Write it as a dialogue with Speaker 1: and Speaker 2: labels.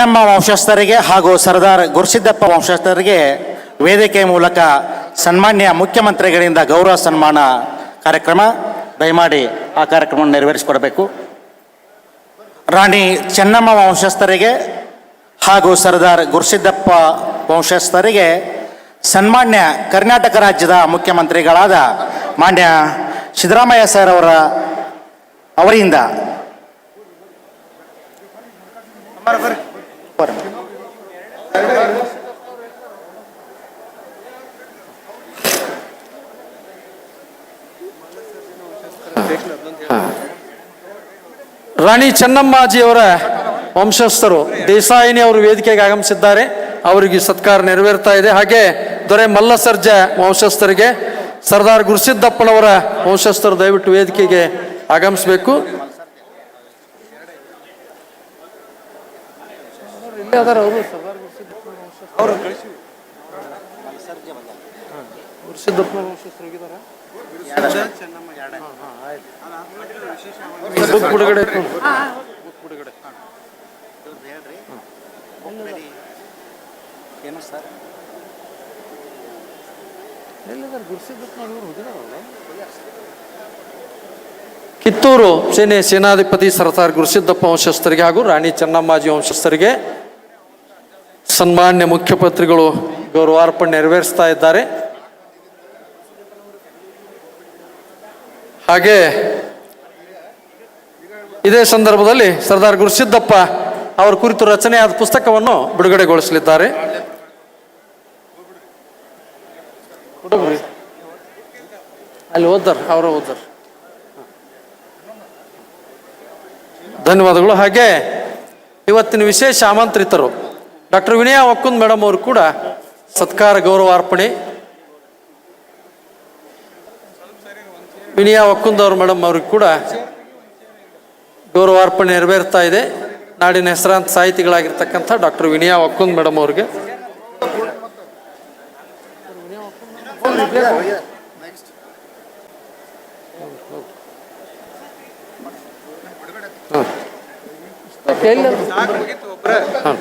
Speaker 1: ನಮ್ಮ ವಂಶಸ್ಥರಿಗೆ ಹಾಗೂ ಸರ್ದಾರ್ ಗುರುಸಿದ್ದಪ್ಪ ವಂಶಸ್ಥರಿಗೆ ವೇದಿಕೆ ಮೂಲಕ ಸನ್ಮಾನ್ಯ ಮುಖ್ಯಮಂತ್ರಿಗಳಿಂದ ಗೌರವ ಸನ್ಮಾನ ಕಾರ್ಯಕ್ರಮ. ದಯಮಾಡಿ ಆ ಕಾರ್ಯಕ್ರಮವನ್ನು ನೆರವೇರಿಸಿಕೊಡಬೇಕು. ರಾಣಿ ಚೆನ್ನಮ್ಮ ವಂಶಸ್ಥರಿಗೆ ಹಾಗೂ ಸರ್ದಾರ್ ಗುರುಸಿದ್ದಪ್ಪ ವಂಶಸ್ಥರಿಗೆ ಸನ್ಮಾನ್ಯ ಕರ್ನಾಟಕ ರಾಜ್ಯದ ಮುಖ್ಯಮಂತ್ರಿಗಳಾದ ಮಾನ್ಯ ಸಿದ್ದರಾಮಯ್ಯ ಸರ್ ಅವರ ಅವರಿಂದ
Speaker 2: ರಾಣಿ ಚೆನ್ನಮ್ಮಾಜಿಯವರ ವಂಶಸ್ಥರು ದೇಸಾಯಿನಿ ಅವರು ವೇದಿಕೆಗೆ ಆಗಮಿಸಿದ್ದಾರೆ. ಅವರಿಗೆ ಸತ್ಕಾರ ನೆರವೇರ್ತಾ ಇದೆ. ಹಾಗೆ ದೊರೆ ಮಲ್ಲಸರ್ಜ ವಂಶಸ್ಥರಿಗೆ ಸರ್ದಾರ್ ಗುರುಸಿದ್ದಪ್ಪನವರ ವಂಶಸ್ಥರು ದಯವಿಟ್ಟು ವೇದಿಕೆಗೆ ಆಗಮಿಸಬೇಕು. ಬಿಡುಗಡೆ ಕಿತ್ತೂರು ಸೇನೆ ಸೇನಾಧಿಪತಿ ಸರ್ದಾರ್ ಗುರುಸಿದ್ದಪ್ಪ ವಂಶಸ್ಥರಿಗೆ ಹಾಗೂ ರಾಣಿ ಚೆನ್ನಮ್ಮಾಜಿ ವಂಶಸ್ಥರಿಗೆ ಸನ್ಮಾನ್ಯ ಮುಖ್ಯಪತ್ರಿಗಳು ಗೌರವಾರ್ಪಣೆ ನೆರವೇರಿಸ್ತಾ ಇದ್ದಾರೆ. ಹಾಗೆ ಇದೇ ಸಂದರ್ಭದಲ್ಲಿ ಸರ್ದಾರ್ ಗುರುಸಿದ್ದಪ್ಪ ಅವರ ಕುರಿತು ರಚನೆಯಾದ ಪುಸ್ತಕವನ್ನು ಬಿಡುಗಡೆಗೊಳಿಸಲಿದ್ದಾರೆ. ಅಲ್ಲಿ ಓದ್ದಾರ ಅವರು ಓದ್ದಾರ ಧನ್ಯವಾದಗಳು. ಹಾಗೆ ಇವತ್ತಿನ ವಿಶೇಷ ಆಮಂತ್ರಿತರು ಡಾಕ್ಟರ್ ವಿನಯ ಒಕ್ಕುಂದ್ ಮೇಡಮ್ ಅವರು ಕೂಡ ಸತ್ಕಾರ ಗೌರವಾರ್ಪಣೆ ವಿನಿಯಾ ಒಕ್ಕುಂದ್ ಅವರು ಮೇಡಮ್ ಅವ್ರಿಗೆ ಕೂಡ ಗೌರವಾರ್ಪಣೆ ನೆರವೇರ್ತಾ ಇದೆ. ನಾಡಿನ ಹೆಸರಾಂತ ಸಾಹಿತಿಗಳಾಗಿರ್ತಕ್ಕಂಥ ಡಾಕ್ಟರ್ ವಿನಿಯಾ ಒಕ್ಕುಂದ್ ಮೇಡಮ್ ಅವ್ರಿಗೆ. ಹಾಂ